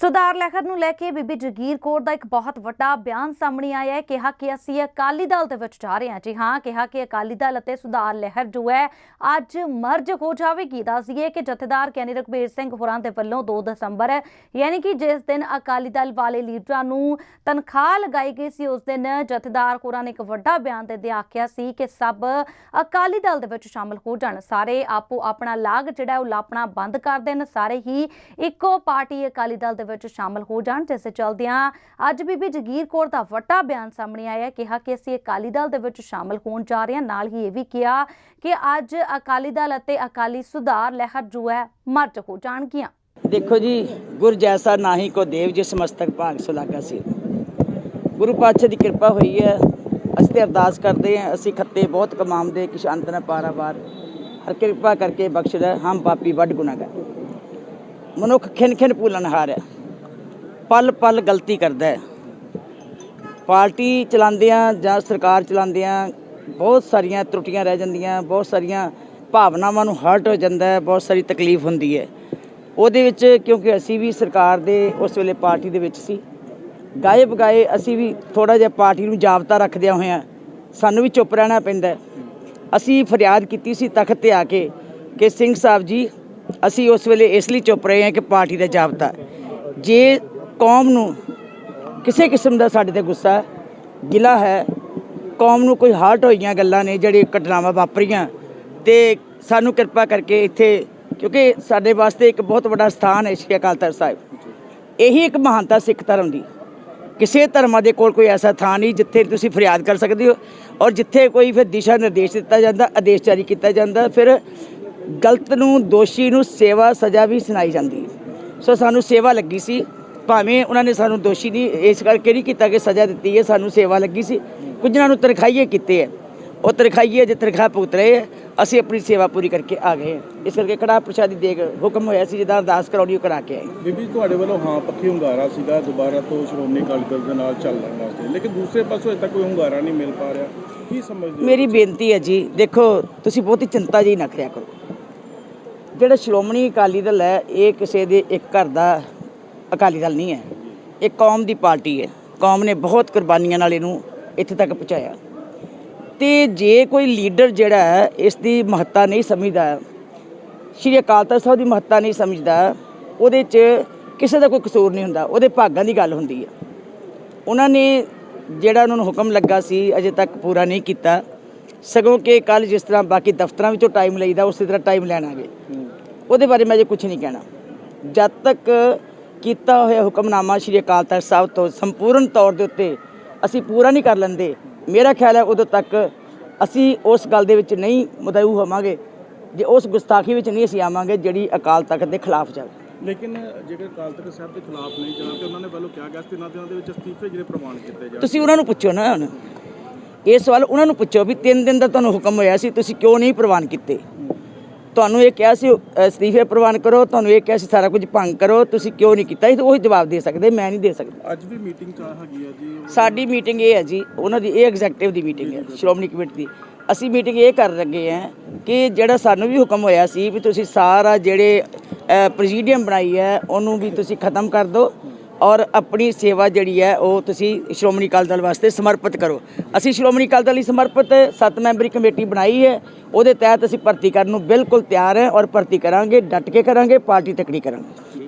ਸੁਧਾਰ ਲਹਿਰ ਨੂੰ ਲੈ ਕੇ ਬੀਬੀ ਜਗੀਰ ਕੌਰ ਦਾ ਇੱਕ ਬਹੁਤ ਵੱਡਾ ਬਿਆਨ ਸਾਹਮਣੇ ਆਇਆ ਹੈ। ਕਿਹਾ ਕਿ ਅਸੀਂ ਅਕਾਲੀ ਦਲ ਦੇ ਵਿੱਚ ਜਾ ਰਹੇ ਹਾਂ। ਜੀ ਹਾਂ, ਕਿਹਾ ਕਿ ਅਕਾਲੀ ਦਲ ਅਤੇ ਸੁਧਾਰ ਲਹਿਰ ਜੋ ਹੈ, ਅੱਜ ਮਰਜ ਹੋ ਜਾਵੇਗੀ। ਦੱਸਦੀਏ ਕਿ ਜਥੇਦਾਰ ਕੈਨੀ ਰਘਬੀਰ ਸਿੰਘ ਹੋਰਾਂ ਦੇ ਵੱਲੋਂ 2 ਦਸੰਬਰ, ਯਾਨੀ ਕਿ ਜਿਸ ਦਿਨ ਅਕਾਲੀ ਦਲ ਵਾਲੇ ਲੀਡਰਾਂ ਨੂੰ ਤਨਖਾਹ ਲਗਾਈ ਗਈ ਸੀ, ਉਸ ਦਿਨ ਜਥੇਦਾਰ ਹੋਰਾਂ ਨੇ ਇੱਕ ਵੱਡਾ ਬਿਆਨ ਦੇ ਆਖਿਆ ਸੀ ਕਿ ਸਭ ਅਕਾਲੀ ਦਲ ਦੇ ਵਿੱਚ ਸ਼ਾਮਲ ਹੋ ਜਾਣ। ਸਾਰੇ ਆਪੋ ਆਪਣਾ ਲਾਗ ਜਿਹੜਾ ਉਹ ਲਾਪਣਾ ਬੰਦ ਕਰ ਦੇਣ। ਸਾਰੇ ਹੀ ਇੱਕੋ ਪਾਰਟੀ ਅਕਾਲੀ ਦਲ ਦੇ ਵਿੱਚ ਸ਼ਾਮਲ ਹੋ ਜਾਣ, ਜਿਸ ਚਲਦਿਆਂ ਅੱਜ ਬੀਬੀ ਜਗੀਰ ਕੌਰ ਦਾ ਵੱਡਾ ਬਿਆਨ ਸਾਹਮਣੇ ਆਇਆ ਕਿਹਾ ਕਿ ਅਸੀਂ ਅਕਾਲੀ ਦਲ ਦੇ ਵਿੱਚ ਸ਼ਾਮਲ ਹੋਣ ਜਾ ਰਹੇ ਹਾਂ। ਨਾਲ ਹੀ ਇਹ ਵੀ ਕਿਹਾ ਕਿ ਅੱਜ ਅਕਾਲੀ ਦਲ ਅਤੇ ਅਕਾਲੀ ਸੁਧਾਰ ਲਹਿਰ ਜੋ ਹੈ, ਮਰਜ ਹੋ ਜਾਣਗੀਆਂ। ਦੇਖੋ ਜੀ, ਗੁਰ ਜੈਸਾ ਨਾਹੀ ਕੋ ਦੇਵ ਜਿਸ ਮਸਤਕ ਭਾਗ ਸੁਲਾਗਾ ਸੀ ਗੁਰੂ ਪਾਤਸ਼ਾਹ ਦੀ ਕਿਰਪਾ ਹੋਈ ਹੈ। ਅਸੀਂ ਤੇ ਅਰਦਾਸ ਕਰਦੇ ਹਾਂ, ਅਸੀਂ ਖੱਤੇ ਬਹੁਤ ਕਮਾਉਂਦੇ, ਕਿਛ ਅੰਤ ਨ ਪਾਰਾਵਾਰ ਹਰ ਕਿਰਪਾ ਕਰਕੇ ਬਖਸ਼ ਲੈ, ਹਮ ਪਾਪੀ ਵੱਡ ਗੁਨਾਹਗਾਰ। ਮਨੁੱਖ ਖਿਨ ਖਿਨ ਭੁੱਲਣ ਹਾਰਿਆ। ਪਲ ਪਲ ਗਲਤੀ ਕਰਦਾ ਹੈ। ਪਾਰਟੀ ਚਲਾਉਂਦਿਆਂ ਜਾਂ ਸਰਕਾਰ ਚਲਾਉਂਦਿਆਂ ਬਹੁਤ ਸਾਰੀਆਂ ਤਰੁੱਟੀਆਂ ਰਹਿ ਜਾਂਦੀਆਂ, ਬਹੁਤ ਸਾਰੀਆਂ ਭਾਵਨਾਵਾਂ ਨੂੰ ਹਰਟ ਹੋ ਜਾਂਦਾ ਹੈ, ਬਹੁਤ ਸਾਰੀ ਤਕਲੀਫ ਹੁੰਦੀ ਹੈ। ਉਹਦੇ ਵਿੱਚ ਕਿਉਂਕਿ ਅਸੀਂ ਵੀ ਸਰਕਾਰ ਦੇ ਉਸ ਵੇਲੇ ਪਾਰਟੀ ਦੇ ਵਿੱਚ ਸੀ। ਗਾਏ ਬਗਾਏ ਅਸੀਂ ਵੀ ਥੋੜਾ ਜਿਹਾ ਪਾਰਟੀ ਨੂੰ ਜਾਬਤਾ ਰੱਖਦਿਆਂ ਹੋਇਆਂ ਸਾਨੂੰ ਵੀ ਚੁੱਪ ਰਹਿਣਾ ਪੈਂਦਾ ਅਸੀਂ ਫਰਿਆਦ ਕੀਤੀ ਸੀ ਤਖਤ ਤੇ ਆ ਕੇ ਕਿ ਸਿੰਘ ਸਾਹਿਬ ਜੀ, ਅਸੀਂ ਉਸ ਵੇਲੇ ਇਸ ਲਈ ਚੁੱਪ ਰਹੇ ਹਾਂ ਕਿ ਪਾਰਟੀ ਦਾ ਜਾਬਤਾ। ਜੇ ਕੌਮ ਨੂੰ ਕਿਸੇ ਕਿਸਮ ਦਾ ਸਾਡੇ ਤੇ ਗੁੱਸਾ ਗਿਲਾ ਹੈ। ਕੌਮ ਨੂੰ ਕੋਈ ਹਾਰਟ ਹੋਈਆਂ ਗੱਲਾਂ ਨੇ ਜਿਹੜੇ ਘਟਨਾਵਾਂ ਵਾਪਰੀਆਂ ਤੇ ਸਾਨੂੰ ਕਿਰਪਾ ਕਰਕੇ ਇੱਥੇ, ਕਿਉਂਕਿ ਸਾਡੇ ਵਾਸਤੇ ਇੱਕ ਬਹੁਤ ਵੱਡਾ ਸਥਾਨ ਹੈ ਸ਼੍ਰੀ ਅਕਾਲ ਤਖਤ ਸਾਹਿਬ। ਇਹੀ ਇੱਕ ਮਹਾਨਤਾ ਸਿੱਖ ਧਰਮ ਦੀ। ਕਿਸੇ ਧਰਮਾਂ ਦੇ ਕੋਲ ਕੋਈ ਐਸਾ ਥਾਂ ਨਹੀਂ ਜਿੱਥੇ ਤੁਸੀਂ ਫਰਿਆਦ ਕਰ ਸਕਦੇ ਹੋ ਔਰ ਜਿੱਥੇ ਕੋਈ ਫਿਰ ਦਿਸ਼ਾ ਨਿਰਦੇਸ਼ ਦਿੱਤਾ ਜਾਂਦਾ, ਆਦੇਸ਼ ਜਾਰੀ ਕੀਤਾ ਜਾਂਦਾ, ਫਿਰ ਗਲਤ ਨੂੰ, ਦੋਸ਼ੀ ਨੂੰ ਸੇਵਾ ਸਜ਼ਾ ਵੀ ਸੁਣਾਈ ਜਾਂਦੀ। ਸੋ ਸਾਨੂੰ ਸੇਵਾ ਲੱਗੀ ਸੀ। ਭਾਵੇਂ ਉਹਨਾਂ ਨੇ ਸਾਨੂੰ ਦੋਸ਼ੀ ਨਹੀਂ ਇਸ ਕਰਕੇ ਨਹੀਂ ਕੀਤਾ ਕਿ ਸਜ਼ਾ ਦਿੱਤੀ ਹੈ ਸਾਨੂੰ ਸੇਵਾ ਲੱਗੀ ਸੀ। ਕੁਝ ਨੂੰ ਤਨਖਾਹੀਏ ਕੀਤੇ ਹੈ। ਉਹ ਤਨਖਾਹੀਏ ਜੇ ਤਨਖਾਹ ਭੁਗਤ ਰਹੇ ਅਸੀਂ ਆਪਣੀ ਸੇਵਾ ਪੂਰੀ ਕਰਕੇ ਆ ਗਏ ਇਸ ਕਰਕੇ ਕੜਾ ਪ੍ਰਸ਼ਾਦੀ ਦੇ ਹੁਕਮ ਹੋਇਆ ਸੀ ਜਿਹਦਾ ਅਰਦਾਸ ਕਰਾਉਣੀ ਉਹ ਕਰਾ ਕੇ ਆਏ। ਬੀਬੀ ਤੁਹਾਡੇ ਵੱਲੋਂ ਹਾਂ ਪੱਖੀ ਹੁੰਗਾਰਾ ਸੀਗਾ ਦੁਬਾਰਾ ਤੋਂ ਸ਼੍ਰੋਮਣੀ ਅਕਾਲੀ ਦਲ ਦੇ ਨਾਲ ਚੱਲਣ ਵਾਸਤੇ। ਲੇਕਿਨ ਦੂਸਰੇ ਪਾਸੋਂ ਤੱਕ ਕੋਈ ਹੁੰਗਾਰਾ ਨਹੀਂ ਮਿਲ ਪਾ ਰਿਹਾ। ਕੀ ਸਮਝਦੇ ਮੇਰੀ ਬੇਨਤੀ ਹੈ ਜੀ ਦੇਖੋ ਤੁਸੀਂ ਬਹੁਤੀ ਚਿੰਤਾ ਜੀ ਨਾ ਕਰਿਆ ਕਰੋ। ਜਿਹੜਾ ਸ਼੍ਰੋਮਣੀ ਅਕਾਲੀ ਦਲ ਹੈ ਇਹ ਕਿਸੇ ਦੇ ਇੱਕ ਘਰ ਦਾ ਅਕਾਲੀ ਦਲ ਨਹੀਂ ਹੈ। ਇਹ ਕੌਮ ਦੀ ਪਾਰਟੀ ਹੈ। ਕੌਮ ਨੇ ਬਹੁਤ ਕੁਰਬਾਨੀਆਂ ਨਾਲ ਇਹਨੂੰ ਇੱਥੇ ਤੱਕ ਪਹੁੰਚਾਇਆ। ਤੇ ਜੇ ਕੋਈ ਲੀਡਰ ਜਿਹੜਾ ਹੈ ਇਸ ਦੀ ਮਹੱਤਤਾ ਨਹੀਂ ਸਮਝਦਾ, ਸ਼੍ਰੀ ਅਕਾਲ ਤਖਤ ਸਾਹਿਬ ਦੀ ਮਹੱਤਤਾ ਨਹੀਂ ਸਮਝਦਾ, ਉਹਦੇ 'ਚ ਕਿਸੇ ਦਾ ਕੋਈ ਕਸੂਰ ਨਹੀਂ ਹੁੰਦਾ। ਉਹਦੇ ਭਾਗਾਂ ਦੀ ਗੱਲ ਹੁੰਦੀ ਹੈ। ਉਹਨਾਂ ਨੇ ਜਿਹੜਾ ਉਹਨਾਂ ਨੂੰ ਹੁਕਮ ਲੱਗਾ ਸੀ, ਅਜੇ ਤੱਕ ਪੂਰਾ ਨਹੀਂ ਕੀਤਾ। ਸਗੋਂ ਕਿ ਕੱਲ ਜਿਸ ਤਰ੍ਹਾਂ ਬਾਕੀ ਦਫ਼ਤਰਾਂ ਵਿੱਚੋਂ ਟਾਈਮ ਲਈਦਾ, ਉਸੇ ਤਰ੍ਹਾਂ ਟਾਈਮ ਲੈਣਾਗੇ ਉਹਦੇ ਬਾਰੇ ਮੈਂ ਜੇ ਕੁਝ ਨਹੀਂ ਕਹਿਣਾ। ਜਦ ਤੱਕ ਕੀਤਾ ਹੋਇਆ ਹੁਕਮਨਾਮਾ ਸ਼੍ਰੀ ਅਕਾਲ ਤਖਤ ਸਾਹਿਬ ਤੋਂ ਸੰਪੂਰਨ ਤੌਰ ਦੇ ਉੱਤੇ ਅਸੀਂ ਪੂਰਾ ਨਹੀਂ ਕਰ ਲੈਂਦੇ। ਮੇਰਾ ਖਿਆਲ ਹੈ ਉਦੋਂ ਤੱਕ ਅਸੀਂ ਉਸ ਗੱਲ ਦੇ ਵਿੱਚ ਨਹੀਂ ਮੁਦਊ ਹੋਵਾਂਗੇ ਜੇ ਉਸ ਗੁਸਤਾਖੀ ਵਿੱਚ ਨਹੀਂ ਅਸੀਂ ਆਵਾਂਗੇ ਜਿਹੜੀ ਅਕਾਲ ਤਖਤ ਦੇ ਖਿਲਾਫ ਜਾਵੇ ਲੇਕਿਨ ਜੇਕਰ ਅਕਾਲ ਤਖਤ ਸਾਹਿਬ ਦੇ ਖਿਲਾਫ ਨਹੀਂ ਜਾਣਾ ਤੇ ਉਹਨਾਂ ਨੇ ਵੱਲੋਂ ਕਿਹਾ ਗਿਆ ਸੀ ਦਿਨਾਂ ਦੇ ਵਿੱਚ ਅਸਤੀਫੇ ਜਿਹੜੇ ਪ੍ਰਮਾਣ ਕੀਤੇ ਜਾਣ। ਤੁਸੀਂ ਉਹਨਾਂ ਨੂੰ ਪੁੱਛੋ ਨਾ ਹੁਣ। ਇਹ ਸਵਾਲ ਉਹਨਾਂ ਨੂੰ ਪੁੱਛੋ ਵੀ ਤਿੰਨ ਦਿਨ ਦਾ ਤੁਹਾਨੂੰ ਹੁਕਮ ਹੋਇਆ ਸੀ ਤੁਸੀਂ ਕਿਉਂ ਨਹੀਂ ਪ੍ਰਵਾਨ ਕੀਤੇ? ਤੁਹਾਨੂੰ ਇਹ ਕਿਹਾ ਸੀ ਅਸਤੀਫੇ ਪ੍ਰਵਾਨ ਕਰੋ ਤੁਹਾਨੂੰ ਇਹ ਕਿਹਾ ਸੀ ਸਾਰਾ ਕੁਝ ਭੰਗ ਕਰੋ ਤੁਸੀਂ ਕਿਉਂ ਨਹੀਂ ਕੀਤਾ? ਇਹ ਤਾਂ ਉਹੀ ਜਵਾਬ ਦੇ ਸਕਦੇ ਮੈਂ ਨਹੀਂ ਦੇ ਸਕਦਾ। ਅੱਜ ਵੀ ਮੀਟਿੰਗ ਚਾ ਹੈਗੀ ਹੈ ਜੀ? ਸਾਡੀ ਮੀਟਿੰਗ ਇਹ ਹੈ ਜੀ ਉਹਨਾਂ ਦੀ ਇਹ ਐਗਜ਼ੈਕਟਿਵ ਦੀ ਮੀਟਿੰਗ ਹੈ ਸ਼੍ਰੋਮਣੀ ਕਮੇਟੀ ਦੀ। ਅਸੀਂ ਮੀਟਿੰਗ ਇਹ ਕਰ ਲੱਗੇ ਹਾਂ ਕਿ ਜਿਹੜਾ ਸਾਨੂੰ ਵੀ ਹੁਕਮ ਹੋਇਆ ਸੀ ਵੀ ਤੁਸੀਂ ਸਾਰਾ ਜਿਹੜੇ ਪ੍ਰੈਜ਼ੀਡੀਅਮ ਬਣਾਈ ਹੈ ਉਹਨੂੰ ਵੀ ਤੁਸੀਂ ਖਤਮ ਕਰ ਦਿਓ। ਔਰ ਆਪਣੀ ਸੇਵਾ ਜਿਹੜੀ ਹੈ ਉਹ ਤੁਸੀਂ ਸ਼੍ਰੋਮਣੀ ਅਕਾਲੀ ਦਲ ਵਾਸਤੇ ਸਮਰਪਿਤ ਕਰੋ। ਅਸੀਂ ਸ਼੍ਰੋਮਣੀ ਅਕਾਲੀ ਦਲ ਲਈ ਸਮਰਪਿਤ ਸੱਤ ਮੈਂਬਰੀ ਕਮੇਟੀ ਬਣਾਈ ਹੈ। ਉਹਦੇ ਤਹਿਤ ਅਸੀਂ ਭਰਤੀ ਕਰਨ ਨੂੰ ਬਿਲਕੁਲ ਤਿਆਰ ਹੈ ਔਰ ਭਰਤੀ ਕਰਾਂਗੇ, ਡਟ ਕੇ ਕਰਾਂਗੇ, ਪਾਰਟੀ ਤਕੜੀ ਕਰਾਂਗੇ।